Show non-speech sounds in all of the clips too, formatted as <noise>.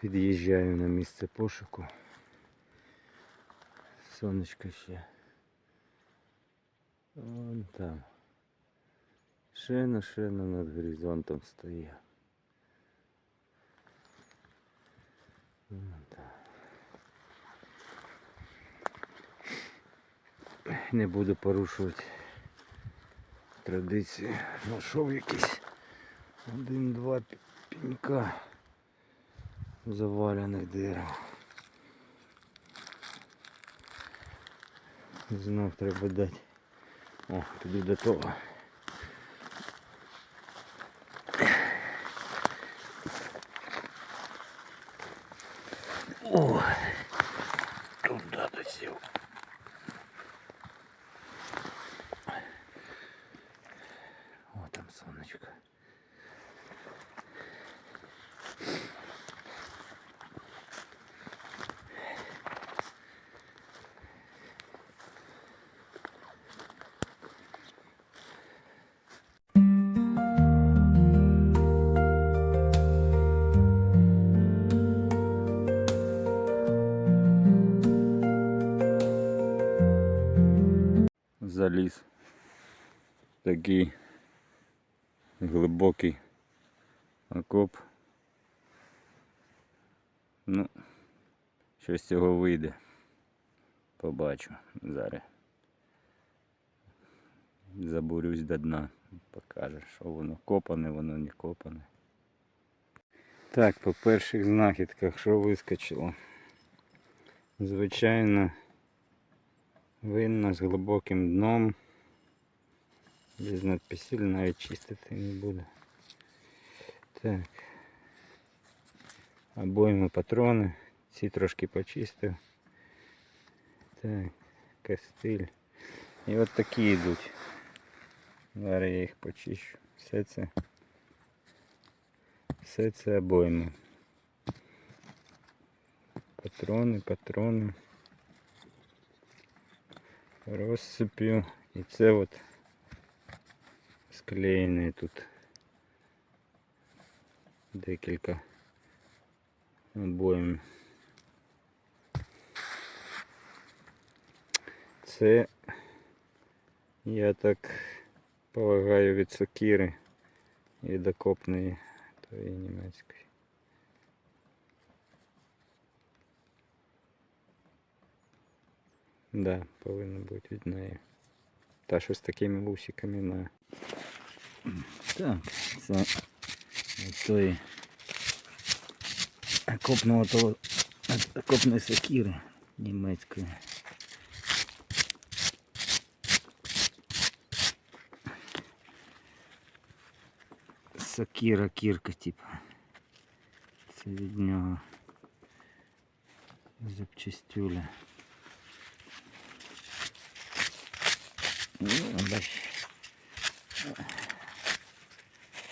Під'їжджаю на місце пошуку. Сонечко ще. Вон там. Шина, шина над горизонтом стоїть. Не буду порушувати традиції. Знайшов якийсь один-два пенька завалених дерев. Знов треба дати. О, туди до того. Заліз. Такий глибокий окоп. Ну, щось з цього вийде. Побачу зараз. Забурюсь до дна. Покаже, що воно копане, воно не копане. Так, по перших знахідках, що вискочило? Звичайно, Винна з глибоким дном. Без надписів навіть чистити не буду. Так. Обойми патрони. Ці трошки почистив. Так, кастиль. І от такі йдуть. Зараз я їх почищу. Все це. Все це обойми. Патрони, патрони розсипів. І це от склеєне тут декілька обоїм. Це я так полагаю від сокири і докопної тої німецької. Да, повинно бути від неї. Та що з такими вусиками на. Так, це тої окопного того окопної сокири німецької. Сокира, кірка, типа. Це від нього запчастюля. Ну, бач.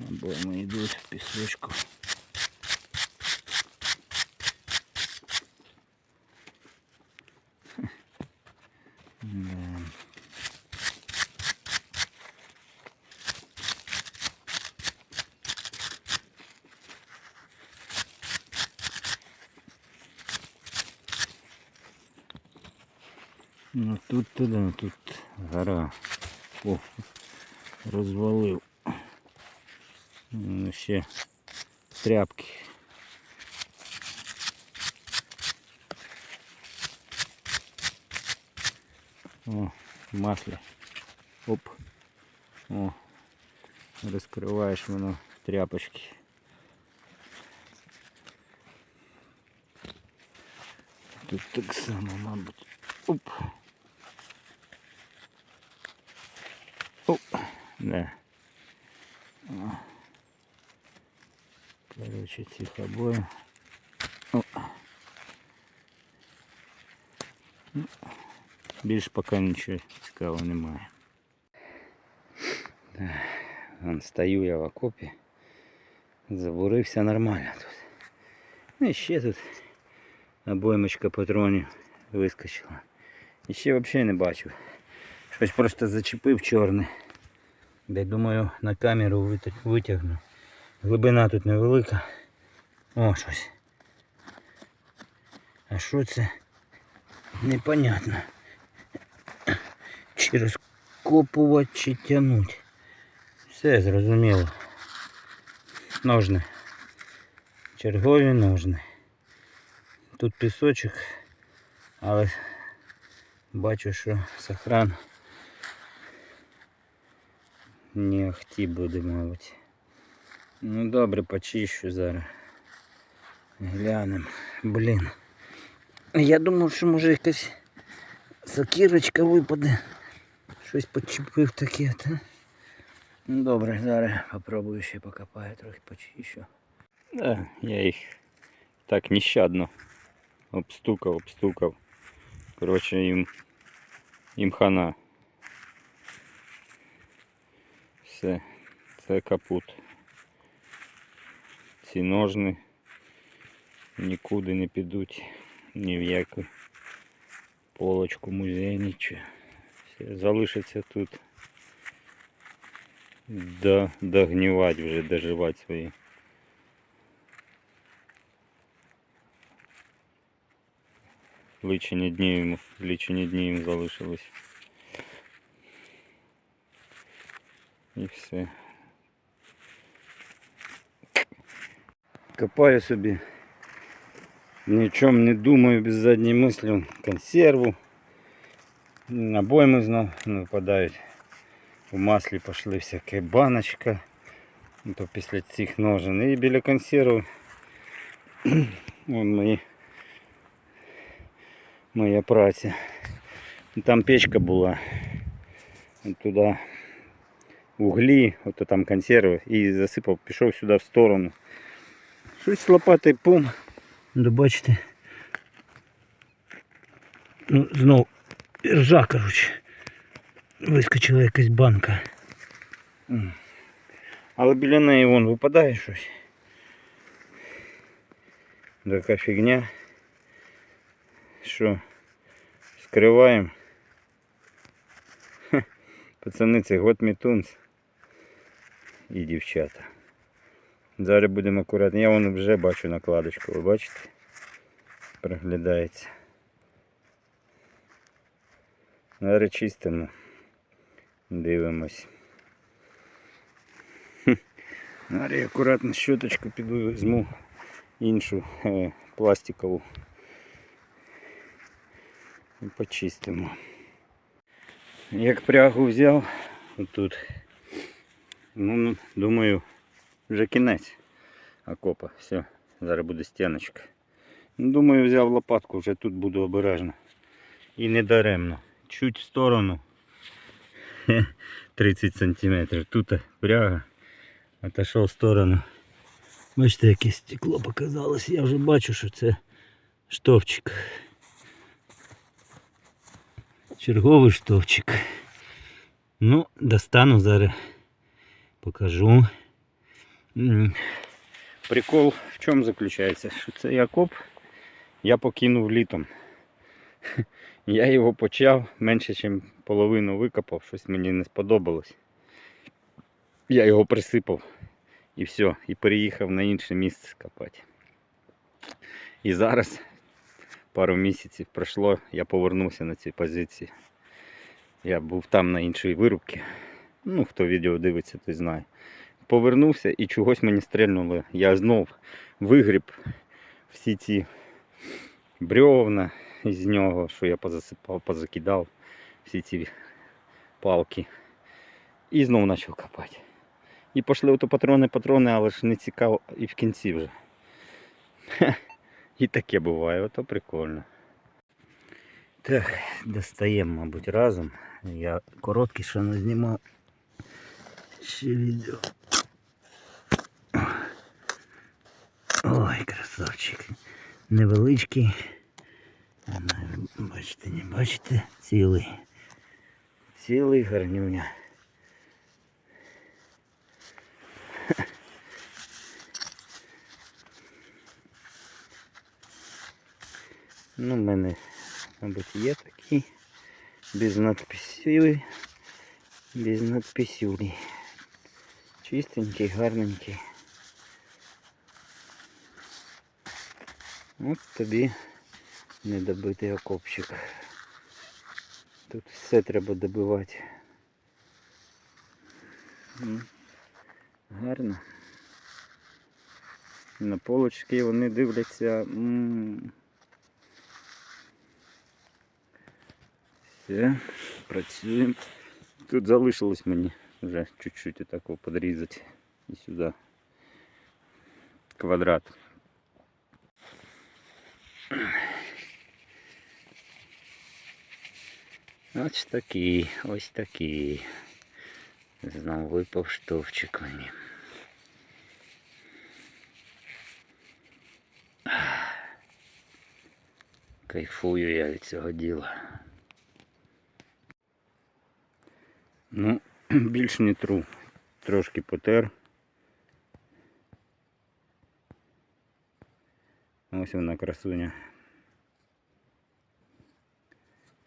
Обойми йдуть в пісочку. Да. Ну тут туди, тут гора. О, розвалив. Ще тряпки. О, маслі. Оп. О, розкриваєш воно тряпочки. Тут так само, мабуть. Оп. Оп. Да. О. Короче, цих обоїв. О. Ну, Більш поки нічого цікавого немає. Да. Вон стою я в окопі. Забурився нормально тут. Ну і ще тут обоймочка патронів вискочила. І ще взагалі не бачив. Щось просто зачепив чорне. Я думаю на камеру вит- витягну. Глибина тут невелика. О, щось. А що це? Непонятно. Чи розкопувати, чи тягнуть. Все зрозуміло. Ножни. Чергові ножни. Тут пісочок, але бачу, що сохран не ахті буде, мабуть. Ну добре, почищу зараз. Глянемо. Блін. Я думав, що може якась сокірочка випаде. Щось почепив таке, та? Ну добре, зараз попробую ще покопаю, трохи почищу. Да, я їх так нещадно обстукав, обстукав. Коротше, їм, їм хана. Все, це капут. Ці ножни нікуди не підуть, ні в яку полочку. Все, залишиться тут до, догнівати вже, доживати свої. Лічені дні йому, лічені дні їм залишилось. І все. Копаю собі. Ні о чому не думаю без задньої мислі. Консерву. Обойми знов не випадають. В маслі пішли всяке баночка. Ну, То після цих ножен. І біля консерву. <clears throat> Вон мої моя праця. Там печка була. От Туди углі, ото там консерви і засипав, пішов сюди в сторону. Щось з лопати пум. Да бачите. Ну, знов ржа, коротше. Вискочила якась банка. М. Але біля неї вон випадає щось. Така фігня. Що скриваємо. Хе, Пацани, це год мітунс І дівчата. Зараз будемо акуратно. Я вон вже бачу накладочку, ви бачите? Проглядається. Зараз чистимо. Дивимось. Зараз я акуратно щоточку піду візьму іншу е, пластикову. І почистимо. Як прягу взяв, тут, ну, думаю, вже кінець окопа. Все, зараз буде стіночка. Ну, Думаю, взяв лопатку, вже тут буду обережно. І не даремно. Чуть в сторону. 30 сантиметрів. Тут пряга. Отошов в сторону. Бачите, яке стекло показалось. Я вже бачу, що це штовчик. Черговий штовчик. Ну, достану зараз. Покажу. Прикол в чому заключається? Що цей окоп я покинув літом. <laughs> Я його почав, менше, ніж половину викопав, щось мені не сподобалось. Я його присипав і все, і переїхав на інше місце копати. І зараз пару місяців пройшло, я повернувся на ці позиції. Я був там на іншій вирубці. Ну, хто відео дивиться, той знає. Повернувся і чогось мені стрельнуло. Я знов вигріб всі ці брьовна з нього, що я позасипав, позакидав, всі ці палки. І знову почав копати. І пішли ото патрони, патрони, але ж не цікаво і в кінці вже. І таке буває, ото прикольно. Так, достаємо, мабуть, разом. Я короткий ще не знімав. Ще відео. Ой, красавчик. Невеличкий. Бачите, не бачите? Цілий. Цілий гарнюня. Ну, в мене, мабуть, є такі. Без надписів. Без надписюлі. Чистенький, гарненький. От тобі недобитий окопчик. Тут все треба добивати. Гарно. На полочки вони дивляться. Все, працюємо. Тут залишилось мені вже чуть-чуть отако подрізати і сюди квадрат. Ось такий, ось такий. Знову випав штовчик мені. Кайфую я від цього діла. Ну, <clears throat> більш не тру. Трошки потер. Ось вона красуня.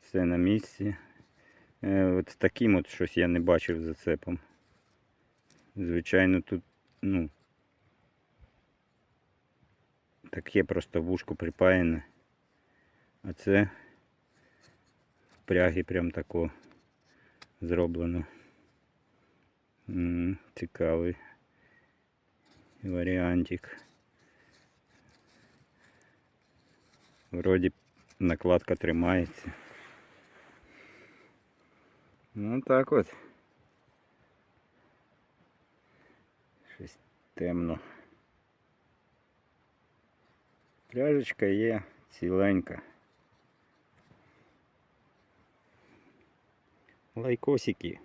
Все на місці. Е, от з таким от щось я не бачив зацепом. Звичайно, тут, ну, таке просто вушко припаяне. А це в прягі прям тако зроблено. М, Цікавий варіантик. Вроді накладка тримається. Ну так от. Щось темно. Пляжечка є ціленька. Лайкосики.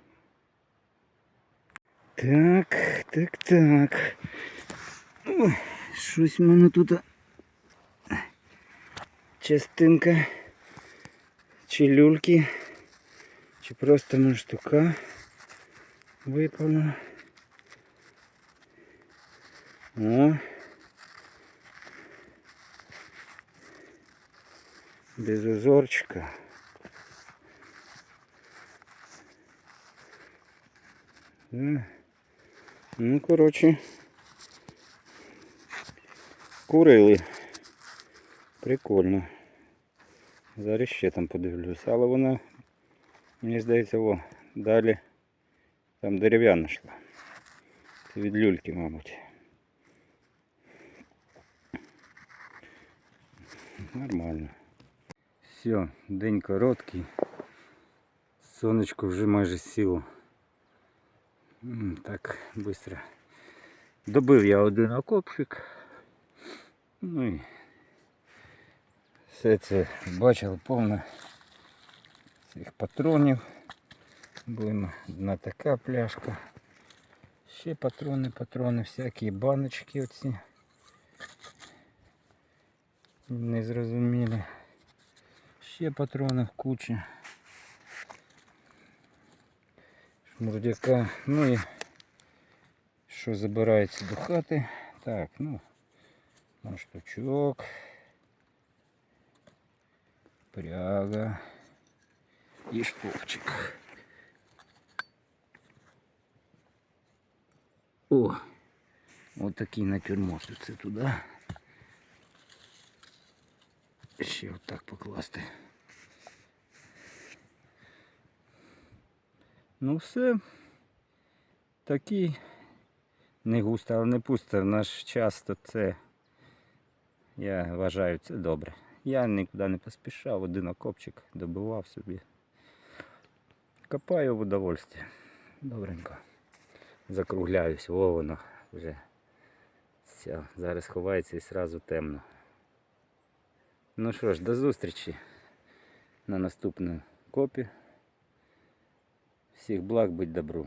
Так, так, так. Ой, щось в мене тут частинка чи люльки, чи просто муштука випала. О. Без узорчика. Да. Ну, коротше, курили. Прикольно. Зараз ще там подивлюсь. Але вона, мені здається, о, далі там дерев'яна йшла. Це від люльки, мабуть. Нормально. Все, день короткий. Сонечко вже майже сіло. М, Так, швидко. Добив я один окопчик. Ну і все це бачили повно цих патронів. Будемо одна така пляшка. Ще патрони, патрони, всякі баночки оці. Незрозумілі. Ще патрони в кучі. Шмурдяка. Ну і що забирається до хати. Так, ну, штучок. Пряга і шповчик. О, от такий натюрморт це туди. Ще отак покласти. Ну все. Такий не густо, але не пусто. В наш час то це, я вважаю, це добре. Я нікуди не поспішав, один окопчик добивав собі. Копаю в удовольствие. Добренько. Закругляюсь, о воно вже. Все, зараз ховається і одразу темно. Ну що ж, до зустрічі на наступному копі. Всіх благ, будь добру.